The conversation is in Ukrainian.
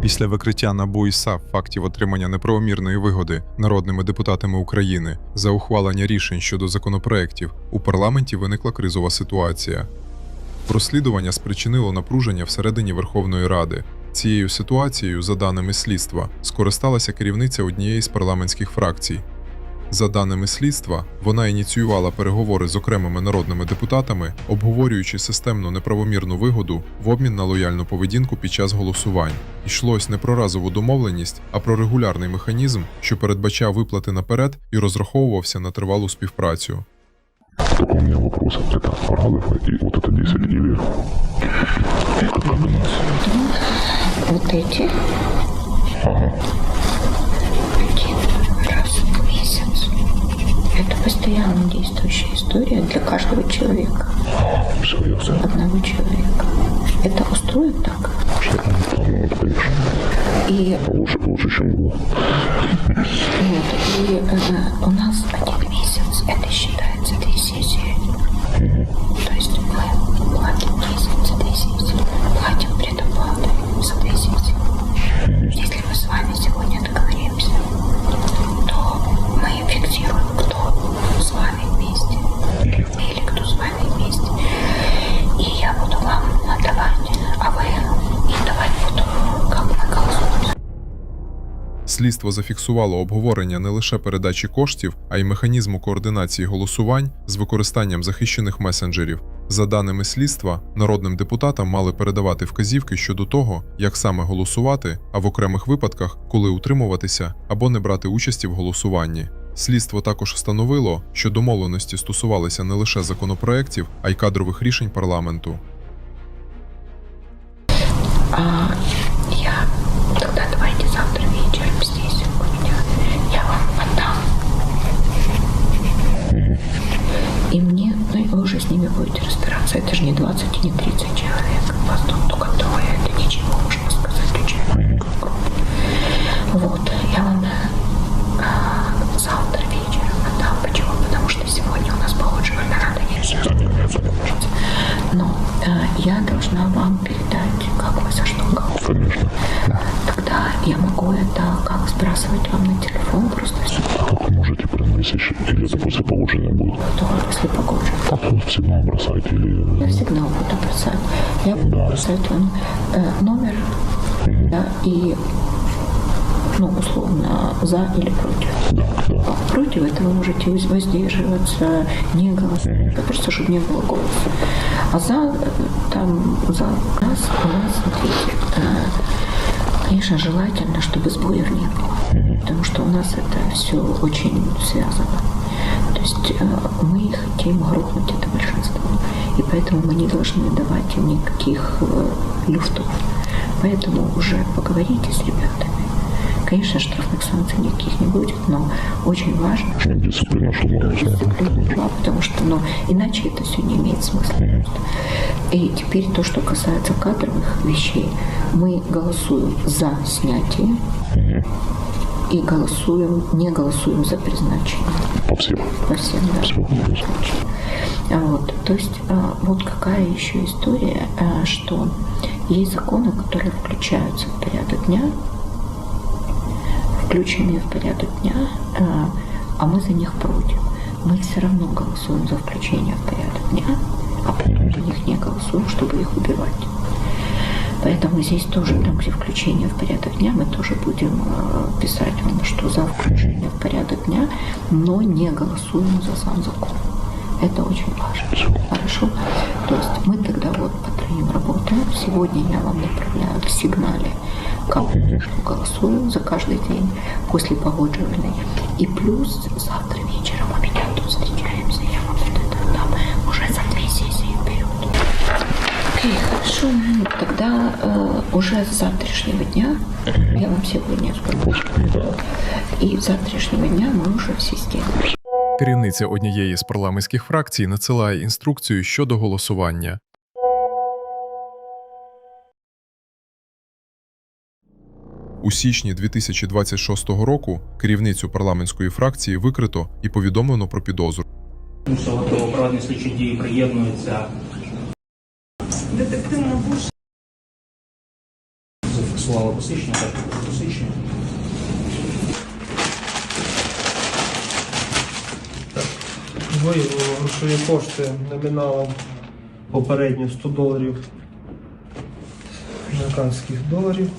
Після викриття НАБУ і САП фактів отримання неправомірної вигоди народними депутатами України за ухвалення рішень щодо законопроєктів у парламенті виникла кризова ситуація. Розслідування спричинило напруження всередині Верховної Ради. Цією ситуацією, за даними слідства, скористалася керівниця однієї з парламентських фракцій. За даними слідства, вона ініціювала переговори з окремими народними депутатами, обговорюючи системну неправомірну вигоду в обмін на лояльну поведінку під час голосувань. Йшлось не про разову домовленість, а про регулярний механізм, що передбачав виплати наперед і розраховувався на тривалу співпрацю. Только у меня вопрос. Это Радов и вот это 10 или... Как, как у нас? Вот эти Ага. Это постоянно действующая история для каждого человека, ясно. одного человека. Это устроит так? Ну, конечно, И, лучше, лучше, чем было. вот, и э, у нас один месяц, это считается две сессии. То есть мы платим месяц две сессии, Слідство зафіксувало обговорення не лише передачі коштів, а й механізму координації голосувань з використанням захищених месенджерів. За даними слідства, народним депутатам мали передавати вказівки щодо того, як саме голосувати, а в окремих випадках, коли утримуватися або не брати участі в голосуванні. Слідство також встановило, що домовленості стосувалися не лише законопроєктів, а й кадрових рішень парламенту. Разбираться. Это же не 20 и не 30 человек. Вас тут только трое. Это ничего, можно сказать, очень группа. Вот, я вам а, завтра вечером отдам. Почему? Потому что сегодня у нас. Занимается, занимается. Но э, я должна вам передать, как вы за что. Конечно. Тогда я могу это как сбрасывать вам на телефон просто А как вы можете приносить? Или это после положения будет? что если погоджено. Как вы сигнал бросаете? Я Или... всегда буду бросать. Я буду Да. бросать вам э, номер да, и ну, условно, за или против. Да, да. А Против этого вы можете воз- воздерживаться, не голосовать, просто чтобы не было голоса. А за, э, там, за нас, у нас, смотрите, э, конечно, желательно, чтобы сбоев не было, потому что у нас это все очень связано. То есть э, мы хотим грохнуть это большинство, и поэтому мы не должны давать им никаких э, люфтов. Поэтому уже поговорите с ребятами. Конечно, штрафных санкций никаких не будет, но очень важно, дисциплина, что можно дисциплина была, потому что ну, иначе это все не имеет смысла. просто. И теперь то, что касается кадровых вещей, мы голосуем за снятие и голосуем, не голосуем за призначение По всем. по всем да, Всё, вопросов. А Вот, то есть а, вот какая еще история, а, что есть законы, которые включаются в порядок дня, включенные в порядок дня, а, а мы за них против. Мы все равно голосуем за включение в порядок дня, а потом за них не голосуем, чтобы их убивать. Поэтому здесь тоже, там, где включение в порядок дня, мы тоже будем э, писать вам, что за включение в порядок дня, но не голосуем за сам закон. Это очень важно. Хорошо? То есть мы тогда вот по троим работаем. Сегодня я вам направляю в сигнале, как мы что голосуем за каждый день после погодживания. И плюс завтра вечером у меня тут встречаемся. Я вам вот это дам уже за две сессии вперед. Окей, хорошо. Ну, Тогда э, уже с завтрашнего дня, я вам сегодня скажу, Да. и с завтрашнего дня мы уже в системе. Керівниця однієї з парламентських фракцій надсилає інструкцію щодо голосування. У січні 2026 року керівницю парламентської фракції викрито і повідомлено про підозру. Правильні слідчі дії приєднується детективна буш. Зафіксувала посичення, так посичення. Виявило грошові кошти номіналом попередньо 100 доларів американських доларів.